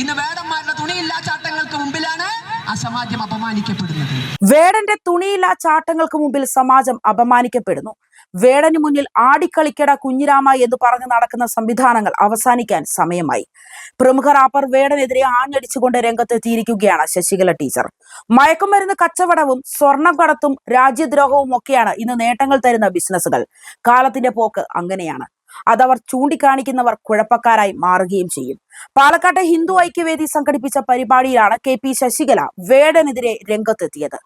ഇന്ന് വേടന്മാരുടെ തുണിയില്ലാ ചാട്ടങ്ങൾക്ക് മുമ്പിലാണ് ആ സമാജം അപമാനിക്കപ്പെടുന്നത്. വേടന്റെ തുണിയില്ലാ ചാട്ടങ്ങൾക്ക് മുമ്പിൽ സമാജം അപമാനിക്കപ്പെടുന്നു. വേടന് മുന്നിൽ ആടിക്കളിക്കട കുഞ്ഞിരാമ എന്ന് പറഞ്ഞു നടക്കുന്ന സംവിധാനങ്ങൾ അവസാനിക്കാൻ സമയമായി. പ്രമുഖ റാപ്പർ വേടനെതിരെ ആഞ്ഞടിച്ചുകൊണ്ട് രംഗത്തെത്തിയിരിക്കുകയാണ് ശശികല ടീച്ചർ മയക്കുമരുന്ന് കച്ചവടവും സ്വർണം കടത്തും രാജ്യദ്രോഹവും ഒക്കെയാണ് ഇന്ന് നേട്ടങ്ങൾ തരുന്ന ബിസിനസ്സുകൾ കാലത്തിന്റെ പോക്ക് അങ്ങനെയാണ്. അതവർ ചൂണ്ടിക്കാണിക്കുന്നവർ കുഴപ്പക്കാരായി മാറുകയും ചെയ്യും. പാലക്കാട്ടെ ഹിന്ദു ഐക്യവേദി സംഘടിപ്പിച്ച പരിപാടിയിലാണ് കെ പി ശശികല വേടനെതിരെ രംഗത്തെത്തിയത്.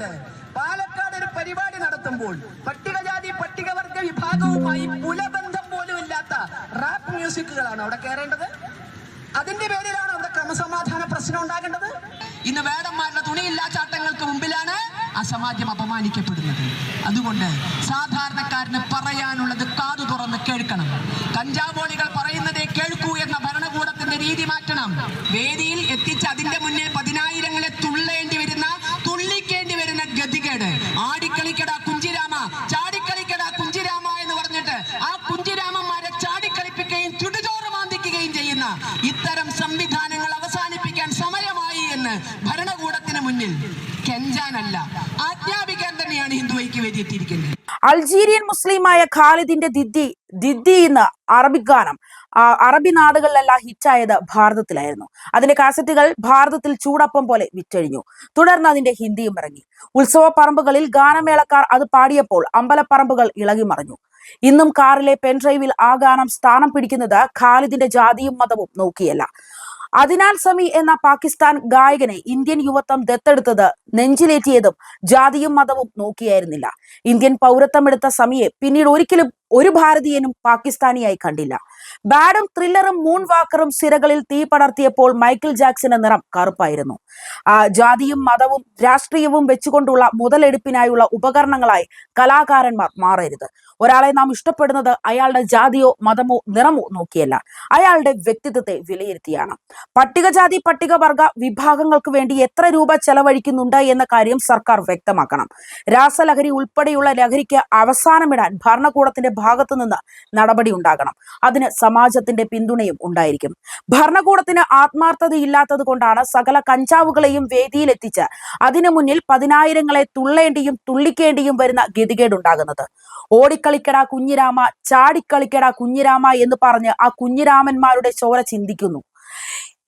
ചെലവഴിച്ചുകൊണ്ട് പാലക്കാട് ഒരു പരിപാടി നടത്തുമ്പോൾ പട്ടികജാതി പട്ടികവർഗ വിഭാഗവുമായി പുലബന്ധം പോലും ഇല്ലാത്ത റാപ്പ് മ്യൂസിക്കുകളാണ് അവിടെ കയറേണ്ടത്. അതിന്റെ പേരിലാണ് അവിടെ ക്രമസമാധാന പ്രശ്നം ഉണ്ടാകേണ്ടത്. ഇന്ന് വേടന്മാരുടെ തുണിയില്ലാ ചാട്ടങ്ങൾക്ക് മുമ്പിലാണ് ആ സമാജം അപമാനിക്കപ്പെടുന്നത്. അതുകൊണ്ട് സാധാരണക്കാരന് പറയാനുള്ളത് കാതു തുറന്ന് കേൾക്കണം. കഞ്ചാവോളികൾ പറയുന്നതേ കേൾക്കൂ എന്ന ഭരണകൂടത്തിന്റെ രീതി മാറ്റണം. വേദിയിൽ എത്തിച്ച് അതിന്റെ മുന്നിൽ പതിനായിരങ്ങളെ തുള്ളേണ്ടി വരുന്ന തുള്ളിക്കേണ്ടി വരുന്ന ഗതികേട് ആടിക്കളിക്കട കുഞ്ചിരാമ ചാടിക്കളിക്കട കുഞ്ചിരാമ എന്ന് പറഞ്ഞിട്ട് ആ കുഞ്ചിരാമന്മാരെ ചാടിക്കളിപ്പിക്കുകയും ചുടുചോറ് മാന്തിക്കുകയും ചെയ്യുന്ന ഇത്തരം സംവിധാനങ്ങൾ അവസാനിപ്പിക്കാൻ സമയമായി എന്ന് ഭരണകൂടത്തിന് മുന്നിൽ കെഞ്ചാനല്ല. ആജ്ഞാപിക്കാൻ തന്നെയാണ് ഹിന്ദുവൈക്ക് ഐക്യവേദി എത്തിയിരിക്കുന്നത് അൾജീരിയൻ മുസ്ലിമായ ഖാലിദിന്റെ ദിദ്ദി ദിദ്ദി എന്ന അറബിക് ഗാനം അറബി നാടുകളിലെല്ലാം ഹിറ്റായത് ഭാരതത്തിലായിരുന്നു. അതിന്റെ കാസറ്റുകൾ ഭാരതത്തിൽ ചൂടപ്പം പോലെ വിറ്റഴിഞ്ഞു. തുടർന്ന് അതിന്റെ ഹിന്ദിയും ഇറങ്ങി. ഉത്സവ പറമ്പുകളിൽ ഗാനമേളക്കാർ അത് പാടിയപ്പോൾ അമ്പലപ്പറമ്പുകൾ ഇളകി മറിഞ്ഞു. ഇന്നും കാറിലെ പെൻഡ്രൈവിൽ ആ ഗാനം സ്ഥാനം പിടിക്കുന്നത് ഖാലിദിന്റെ ജാതിയും മതവും നോക്കിയല്ല. അതിനാൽ സമി എന്ന പാകിസ്ഥാൻ ഗായകനെ ഇന്ത്യൻ യുവത്വം ദത്തെടുത്തത് നെഞ്ചിലേറ്റിയതും ജാതിയും മതവും നോക്കിയായിരുന്നില്ല. ഇന്ത്യൻ പൗരത്വം എടുത്ത സമിയെ പിന്നീട് ഒരിക്കലും ഒരു ഭാരതീയനും പാകിസ്ഥാനിയായി കണ്ടില്ല. ബാഡും ത്രില്ലറും മൂൺ വാക്കറും സിരകളിൽ തീ പടർത്തിയപ്പോൾ മൈക്കിൾ ജാക്സന്റെ നിറം കറുപ്പായിരുന്നു. ജാതിയും മതവും രാഷ്ട്രീയവും വെച്ചുകൊണ്ടുള്ള മുതലെടുപ്പിനായുള്ള ഉപകരണങ്ങളായി കലാകാരന്മാർ മാറരുത്. ഒരാളെ നാം ഇഷ്ടപ്പെടുന്നത് അയാളുടെ ജാതിയോ മതമോ നിറമോ നോക്കിയല്ല. അയാളുടെ വ്യക്തിത്വത്തെ വിലയിരുത്തിയാണ്. പട്ടികജാതി പട്ടികവർഗ വിഭാഗങ്ങൾക്ക് വേണ്ടി എത്ര രൂപ ചെലവഴിക്കുന്നുണ്ട് എന്ന കാര്യം സർക്കാർ വ്യക്തമാക്കണം. രാസലഹരി ഉൾപ്പെടെയുള്ള ലഹരിക്ക് അവസാനമിടാൻ ഭരണകൂടത്തിന്റെ ഭാഗത്തു നിന്ന് നടപടി ഉണ്ടാകണം. അതിന് സമാജത്തിന്റെ പിന്തുണയും ഉണ്ടായിരിക്കും. ഭരണകൂടത്തിന് ആത്മാർത്ഥതയില്ലാത്തത് കൊണ്ടാണ് സകല കഞ്ചാവുകളെയും വേദിയിലെത്തിച്ച് അതിനു മുന്നിൽ പതിനായിരങ്ങളെ തുള്ളേണ്ടിയും തുള്ളിക്കേണ്ടിയും വരുന്ന ഗതികേടുണ്ടാകുന്നത്. ഓടിക്കളിക്കടാ കുഞ്ഞിരാമ ചാടിക്കളിക്കടാ കുഞ്ഞിരാമ എന്ന് പറഞ്ഞ് ആ കുഞ്ഞിരാമന്മാരുടെ ചോര ചിന്തിക്കുന്നു.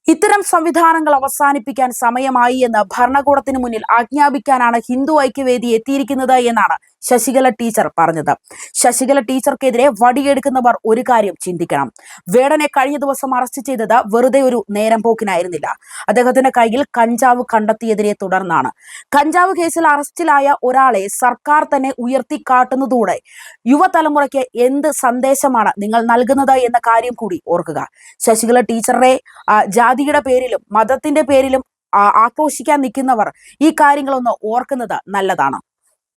ഇത്തരം സംവിധാനങ്ങൾ അവസാനിപ്പിക്കാൻ സമയമായി എന്ന് ഭരണകൂടത്തിന് മുന്നിൽ ആജ്ഞാപിക്കാനാണ് ഹിന്ദു ഐക്യവേദി എത്തിയിരിക്കുന്നത് എന്നാണ് ശശികല ടീച്ചർ പറഞ്ഞത്. ശശികല ടീച്ചർക്കെതിരെ വടിയെടുക്കുന്നവർ ഒരു കാര്യം ചിന്തിക്കണം. വേടനെ കഴിഞ്ഞ ദിവസം അറസ്റ്റ് ചെയ്തത് വെറുതെ ഒരു നേരം പോക്കിനായിരുന്നില്ല. അദ്ദേഹത്തിന്റെ കയ്യിൽ കഞ്ചാവ് കണ്ടെത്തിയതിനെ തുടർന്നാണ്. കഞ്ചാവ് കേസിൽ അറസ്റ്റിലായ ഒരാളെ സർക്കാർ തന്നെ ഉയർത്തിക്കാട്ടുന്നതോടെ യുവതലമുറയ്ക്ക് എന്ത് സന്ദേശമാണ് നിങ്ങൾ നൽകുന്നത് എന്ന കാര്യം കൂടി ഓർക്കുക. ശശികല ടീച്ചറെ ജാതിയുടെ പേരിലും മതത്തിന്റെ പേരിലും ആക്രോശിക്കാൻ നിൽക്കുന്നവർ ഈ കാര്യങ്ങളൊന്ന് ഓർക്കുന്നത് നല്ലതാണ്.